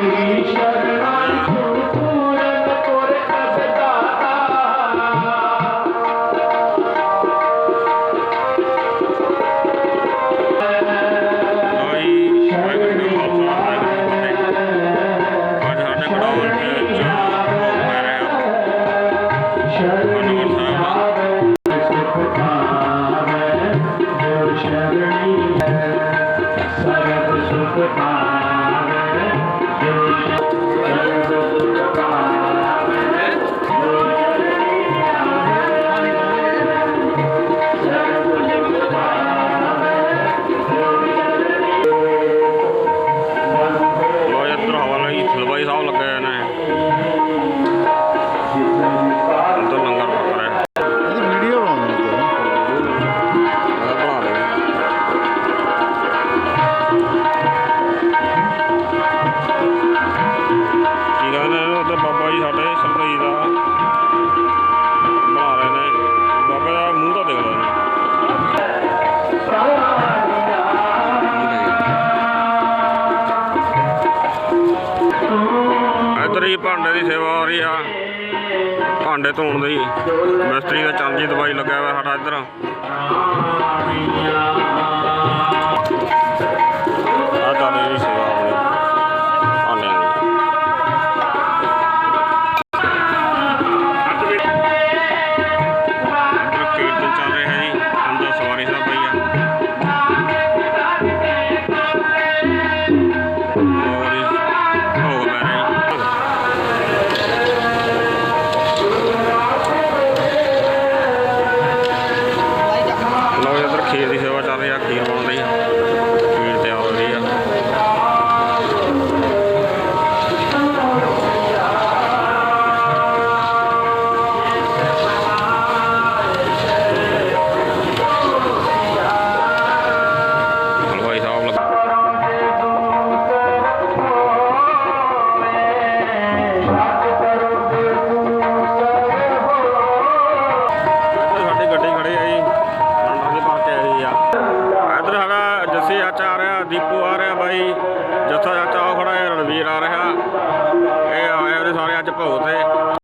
Krishna ਮਿਸਤਰੀ ਭਾਂਡੇ ਦੀ ਸੇਵਾ ਹੋ ਰਹੀ ਆ। ਭਾਂਡੇ ਧੋਣ ਦੀ। ਮਿਸਤਰੀ ਦਾ ਚਰਨਜੀਤ ਦਵਾਈ ਲੱਗਿਆ ਹੋਇਆ ਸਾਡਾ ਇੱਧਰ। খেয়ে দিছে ਜੀ ਜਥਾ ਜੱਥਾ ਉਹ ਖੜਾ ਹੈ ਰਣਵੀਰ ਆ ਰਿਹਾ। ਇਹ ਆਏ ਉਹਦੇ ਸਾਰੇ ਅੱਜ ਭੋਗ ਤੇ।